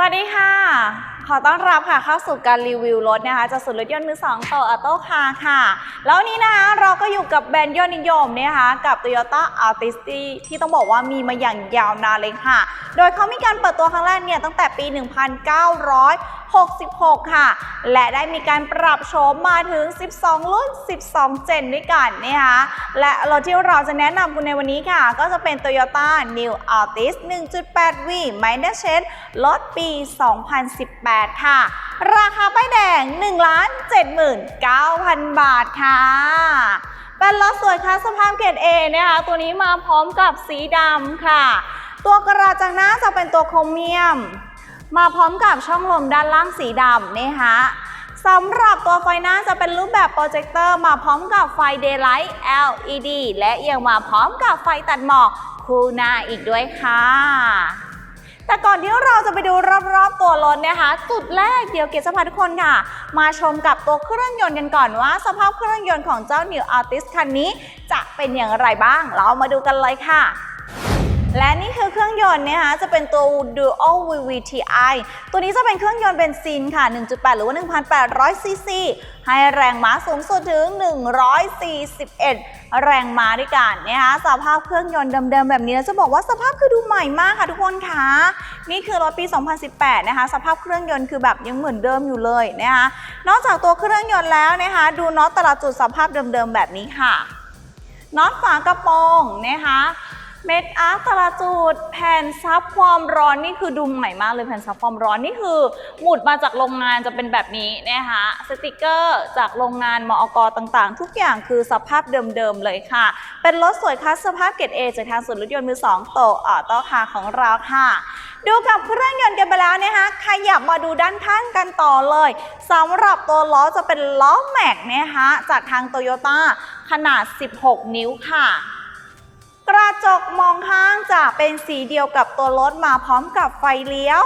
สวัสดีค่ะ ขอต้อนรับค่ะเข้าสู่การรีวิวรถนะคะจากศูนย์รถยนต์มือสองโตอัตโต้คาค่ะ แล้ววันนี้นะคะเราก็อยู่กับแบรนด์ยอดนิยมนะคะกับ Toyota Altis ที่ต้องบอกว่ามีมาอย่างยาวนานเลยค่ะ โดยเขามีการเปิดตัวครั้งแรกเนี่ยตั้งแต่ปี 1900 66 ค่ะ และได้มีการปรับโฉมมาถึง 12 รุ่น 12 เจนด้วยกันนะคะและรถที่เราจะแนะนำคุณในวันนี้ค่ะ ก็จะเป็น Toyota New Altis 1.8V Minor Change รถปี 2018 ค่ะ ราคาป้ายแดง 1 79,000 บาทค่ะเป็นรถสวยคลาสสภาพเกรด A นะคะ ตัวนี้มาพร้อมกับสีดำค่ะ ตัวกระจังหน้าจะเป็นตัวโครเมียม มาพร้อมกับช่องลมด้านล่างสีดำนะคะสำหรับตัวไฟหน้าจะเป็นรูปแบบโปรเจคเตอร์มาพร้อมกับไฟ Daylight LED และยังมาพร้อมกับไฟตัดหมอกคู่หน้าอีกด้วยค่ะ แต่ก่อนที่เราจะไปดูรอบๆตัวรถนะคะ จุดแรกเดี๋ยวเกศจะพาทุกคนค่ะ มาชมกับตัวเครื่องยนต์กันก่อนว่า สภาพเครื่องยนต์ของเจ้า New Altis คันนี้ จะเป็นอย่างไรบ้าง เรามาดูกันเลยค่ะ และนี่คือเครื่องยนต์นะคะจะเป็นตัว Dual VVTi ตัวนี้จะเป็นเครื่องยนต์เบนซินค่ะ 1.8 หรือว่า 1,800 ซีซี ให้แรงม้าสูงสุดถึง 141 แรงม้าด้วยกันนะคะสภาพเครื่องยนต์เดิมๆ แบบนี้แล้วจะบอกว่าสภาพคือดูใหม่มากค่ะทุกคนคะนี่คือรถปี 2018 นะคะ สภาพเครื่องยนต์คือแบบยังเหมือนเดิมอยู่เลยนะคะนอกจากตัวเครื่องยนต์แล้วนะคะดูน็อตแต่ละจุดสภาพเดิมๆ แบบนี้ค่ะน็อตฝากระโปรงนะคะ เม็ดอาร์ตต่ละจุดแผ่นซับความร้อนนี่คือดูใหม่มากเลยแผ่นซับความร้อนนี่คือหมุดมาจากโรงงานจะเป็นแบบนี้นะคะสติกเกอร์จากโรงงานมอกต่างๆ ทุกอย่างคือสภาพเดิมๆเลยค่ะ เป็นรถสวยคลาสสภาพเกรดเอจากทางศูนย์รถยนต์มือสองโตออโต้คาของเราค่ะ ดูกับเครื่องยนต์กันไปแล้วนะคะขยับมาดูด้านข้างกันต่อเลยสำหรับตัวล้อจะเป็นล้อแม็กนะคะจากทางโตโยต้าขนาด 16 นิ้วค่ะ กระจกมองข้างจะเป็นสีเดียวกับตัวรถมาพร้อมกับไฟเลี้ยว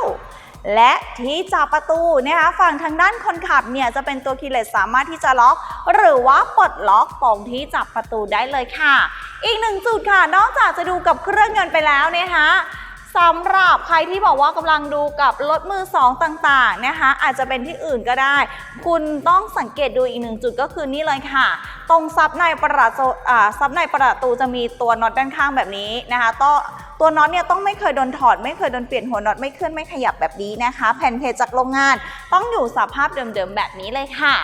และที่จับประตูนะคะฝั่งทางด้านคนขับเนี่ยจะเป็นตัวคีย์เลสสามารถที่จะล็อก หรือว่าปลดล็อกตรงที่จับประตูได้เลยค่ะ อีกหนึ่งจุดค่ะ นอกจากจะดูกับเครื่องยนต์ไปแล้วนะคะ สำหรับใครที่บอกว่ากำลังดูกับรถมือสองต่างๆนะคะอาจจะเป็นที่อื่นก็ได้ คุณต้องสังเกตดูอีกหนึ่งจุดก็คือนี่เลยค่ะ ตรงซับในประตูซับในประตูจะมีตัวน็อตด้านข้างแบบนี้นะคะต้องตัวน็อตเนี่ยต้องไม่เคยโดนถอด ไม่เคยโดนเปลี่ยนหัวน็อตไม่เคลื่อนไม่ขยับแบบนี้นะคะ แผ่นเพจจากโรงงาน ต้องอยู่สภาพเดิมๆแบบนี้เลยค่ะ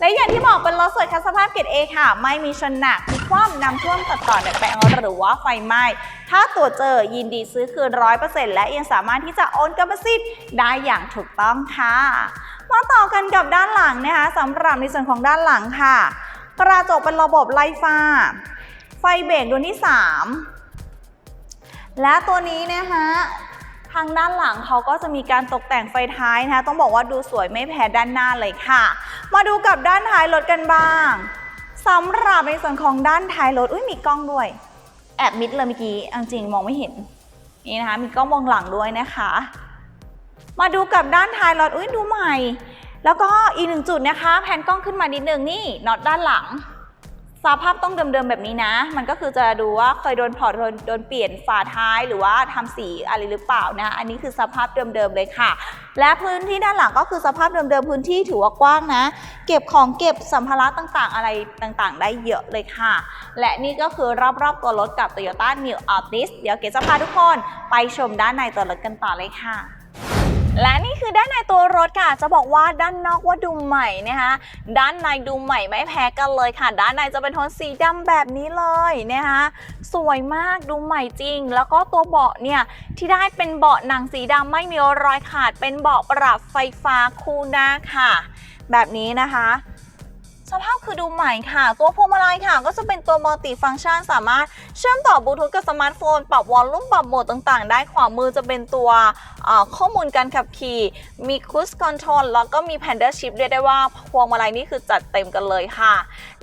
และอย่างที่บอกเป็นรถสวยคัสสภาพเกรดเอค่ะ ไม่มีชนหนัก ความน้ำท่วมตัดต่อดัดแปลงหรือว่าไฟไหม้ ถ้าตรวจเจอยินดีซื้อคืนร้อยเปอร์เซ็นต์และยังสามารถที่จะโอนกรรมสิทธิ์ได้อย่างถูกต้องค่ะ มาต่อกันกับด้านหลังนะคะสำหรับในส่วนของด้านหลังค่ะ กระจกเป็นระบบไล่ฟ้า ไฟเบรกดวงที่ 3 และตัวนี้นะคะทางด้านหลังเขาก็จะมีการตกแต่งไฟท้ายนะคะ ต้องบอกว่าดูสวยไม่แพ้ด้านหน้าเลยค่ะ มาดูกับด้านท้ายรถกันบ้าง สำหรับในส่วนของด้านท้ายรถอุ้ยมีกล้องด้วย แอบมิดเลยเมื่อกี้จริงมองไม่เห็น นี่นะคะ มีกล้องมองหลังด้วยนะคะ มาดูกับด้านท้ายรถอุ้ยดูใหม่ แล้วก็อีกหนึ่งจุดนะคะ แผ่นกล้องขึ้นมานิดนึงนี่น็อตด้านหลังสภาพต้องเดิมๆแบบนี้นะ มันก็คือจะดูว่าเคยโดนถอดโดนโดนเปลี่ยนฝาท้ายหรือว่าทำสีอะไรหรือเปล่านะ อันนี้คือสภาพเดิมๆเลยค่ะ และพื้นที่ด้านหลังก็คือสภาพเดิมๆพื้นที่ถือว่ากว้างนะ เก็บของเก็บสัมภาระต่างๆ อะไรต่างๆ ได้เยอะเลยค่ะ และนี่ก็คือรอบๆตัวรถกับ Toyota New Altis เดี๋ยวเกดจะพาทุกคนไปชมด้านในตัวรถกันต่อเลยค่ะและนี่คือด้านในตัวรถค่ะ จะบอกว่าด้านนอกว่าดูใหม่นะคะด้านในดูใหม่ไม่แพ้กันเลยค่ะ ด้านในจะเป็นโทนสีดำแบบนี้เลยนะคะสวยมากดูใหม่จริง แล้วก็ตัวเบาะเนี่ยที่ได้เป็นเบาะหนังสีดำไม่มีรอยขาด เป็นเบาะปรับไฟฟ้าคู่หน้าค่ะ แบบนี้นะคะ สภาพคือดูใหม่ค่ะ ตัวพวงมาลัยค่ะ ก็จะเป็นตัวมัลติฟัง c t ชันสามารถเชื่อมต่อบลูทูธกับสมาร์ทโฟน ปรับวอลลุ่มปรับโหมดต่างๆ ได้ขวามือจะเป็นตัวข้อมูลการขับขี่ มีคูสคอนโทรลแล้วก็มีแพนเดอร์ชิพเรียกได้ว่าพวงมาลัยนี่คือจัดเต็มกันเลยค่ะ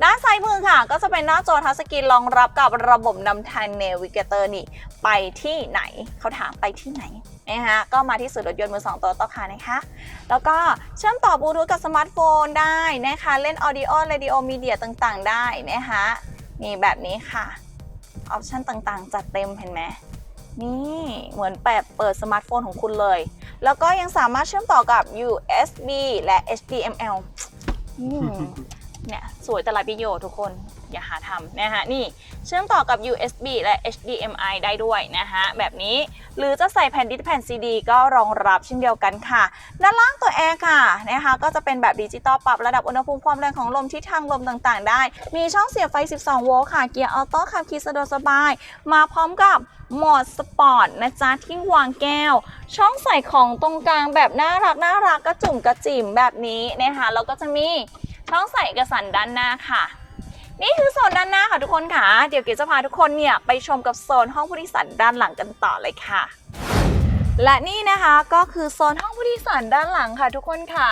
ด้านซ้ายมือค่ะ ก็จะเป็นหน้าจอทัชสกรีนรองรับกับระบบนำทางเนวิเกเตอร์นี่ไปที่ไหนเขาถามไปที่ไหนนะคะก็มาที่ศูนย์รถยนต์มือสองตัวต่อค่ะนะคะ แล้วก็เชื่อมต่อบลูทูธกับสมาร์ทโฟนได้นะคะเล่นออดิ Audio Radio Media ต่างๆ ได้นะคะนี่แบบนี้ค่ะออปชันต่างๆ จัดเต็มเห็นไหมนี่เหมือนแปบเปิดสมาร์ทโฟนของคุณเลย แล้วก็ยังสามารถเชื่อมต่อกับ USB และ HDMI เนี่ยสวยแต่หลายประโยชน์ทุกคน อย่าหาทำนะฮะนี่เชื่อมต่อกับ USB และ HDMI ได้ด้วยนะฮะแบบนี้หรือจะใส่แผ่นดิสก์แผ่น CD ก็รองรับเช่นเดียวกันค่ะ ด้านล่างตัวแอร์ค่ะนะคะก็จะเป็นแบบดิจิตอลปรับระดับอุณหภูมิความแรงของลมทิศทางลมต่างๆ ได้ มีช่องเสียบไฟ 12 โวลต์ค่ะ เกียร์ออโต้ขับขี่สะดวกสบาย มาพร้อมกับโหมดสปอร์ตนะจ๊ะที่วางแก้ว ช่องใส่ของตรงกลางแบบน่ารักน่ารักกระจุ่มกระจิ๋มแบบนี้นะคะแล้วก็จะมีช่องใส่เอกสารด้านหน้าค่ะ นี่คือโซนด้านหน้าค่ะทุกคนค่ะ เดี๋ยวเก๋จะพาทุกคนเนี่ยไปชมกับโซนห้องผู้โดยสารด้านหลังกันต่อเลยค่ะ และนี่นะคะก็คือโซนห้องผู้โดยสารด้านหลังค่ะ ทุกคนค่ะ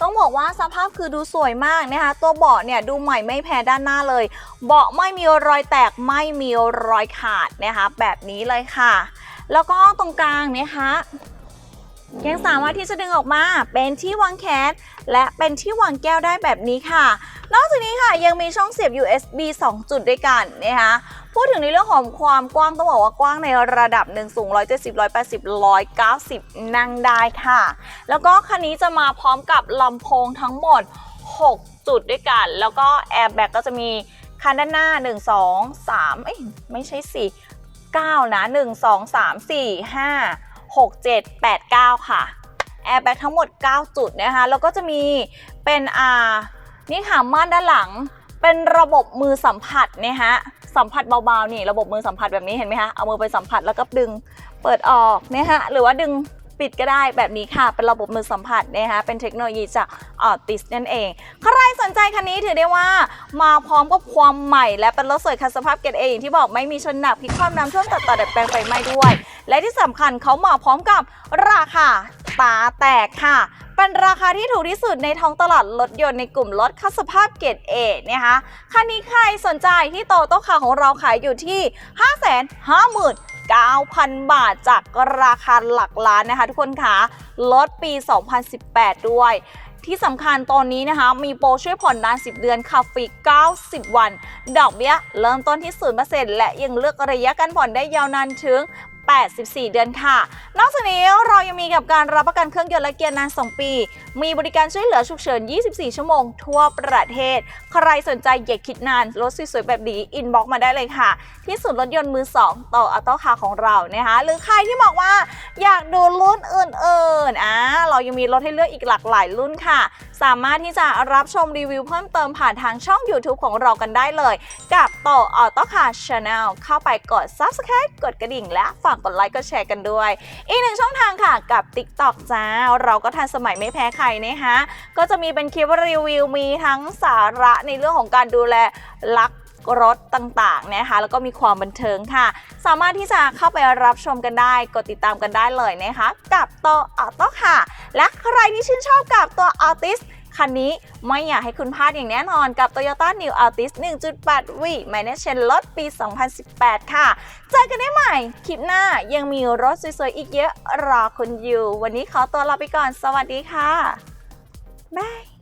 ต้องบอกว่าสภาพคือดูสวยมากนะคะ ตัวเบาะเนี่ยดูใหม่ไม่แพ้ด้านหน้าเลย เบาะไม่มีรอยแตกไม่มีรอยขาดนะคะ แบบนี้เลยค่ะ แล้วก็ตรงกลางนะคะ ยังสามารถที่จะดึงออกมาเป็นที่วางแคสและเป็นที่วางแก้วได้แบบนี้ค่ะ นอกจากนี้ค่ะยังมีช่องเสียบ USB 2 จุดด้วยกันนะคะพูดถึงในเรื่องของความกว้างต้องบอกว่ากว้างในระดับหนึ่งสูง 170 180 190 นั่งได้ค่ะ แล้วก็คันนี้จะมาพร้อมกับลำโพงทั้งหมด 6 จุดด้วยกัน แล้วก็แอร์แบ็กก็จะมีคันด้านหน้า 1 2 3เอ้ยไม่ใช่ 4 9 นะ 1 2 3 4 5 6 7 8 9 ค่ะแอร์แบ็กทั้งหมด 9 จุดนะคะ แล้วก็จะมีเป็นอ่านี่ค่ะม่านด้านหลัง เป็นระบบมือสัมผัสนะฮะสัมผัสเบาๆนี่ระบบมือสัมผัสแบบนี้เห็นไหมคะเอามือไปสัมผัสแล้วก็ดึงเปิดออกนะฮะหรือว่าดึงปิดก็ได้แบบนี้ค่ะ เป็นระบบมือสัมผัสนะคะเป็นเทคโนโลยีจากออติสนั่นเอง ใครสนใจคันนี้ถือได้ว่า มาพร้อมกับความใหม่ และเป็นรถสวยคันสภาพเกรดเออย่างที่บอกไม่มีชนหนักพลิกคว่ำน้ำท่วมตัดต่อดัดแปลงไฟไหม้ด้วย และที่สำคัญเขามาพร้อมกับราคาตาแตกค่ะ เป็นราคาที่ถูกที่สุดในท้องตลาดรถยนต์ในกลุ่มรถคัสภาพเกรดเอนะคะคันนี้ใครสนใจที่โตโต้คาของเราขายอยู่ที่ 559,000 บาทจากราคาหลักล้านนะคะทุกคนคะรถปี 2018 ด้วย ที่สำคัญตอนนี้นะคะ มีโปรช่วยผ่อนนาน 10 เดือนขับฟรี 90 วัน ดอกเบี้ยเริ่มต้นที่ 0%และยังเลือกระยะการผ่อนได้ยาวนานถึง 84 เดือนค่ะ นอกจากนี้เรายังมีกับการรับประกันเครื่องยนต์และเกียร์นาน 2 ปี มีบริการช่วยเหลือฉุกเฉิน 24 ชั่วโมงทั่วประเทศ ใครสนใจอย่าคิดนาน รถสวยๆแบบนี้อินบ็อกมาได้เลยค่ะ ที่ศูนย์รถยนต์มือ 2 ต่ออัตโตคาของเรานะคะ หรือใครที่บอกว่าอยากดูรุ่นอื่นๆอ่า เรายังมีรถให้เลือกอีกหลากหลายรุ่นค่ะ สามารถที่จะรับชมรีวิวเพิ่มเติมผ่านทางช่อง YouTube ของเรากันได้เลย กับโตออโตคาชาแนลเข้าไปกด Subscribe กดกระดิ่ง และฝากกดไลค์กดแชร์กันด้วย อีกหนึ่งช่องทางค่ะกับ TikTok จ้า เราก็ทันสมัยไม่แพ้ใครนะคะก็จะมีเป็นคลิปรีวิวมีทั้งสาระในเรื่องของการดูแลลัก รถต่างๆนะคะแล้วก็มีความบันเทิงค่ะ สามารถที่จะเข้าไปรับชมกันได้ กดติดตามกันได้เลยนะคะกับตัวออโต้ค่ะ และใครที่ชื่นชอบกับตัว Altis คันนี้ไม่อยากให้คุณพลาดอย่างแน่นอนกับ Toyota New Altis 1.8 V Management รถปี 2018 ค่ะ เจอกันได้ใหม่ คลิปหน้ายังมีรถสวยๆ อีกเยอะรอคุณอยู่ วันนี้ขอตัวลาไปก่อน สวัสดีค่ะ บาย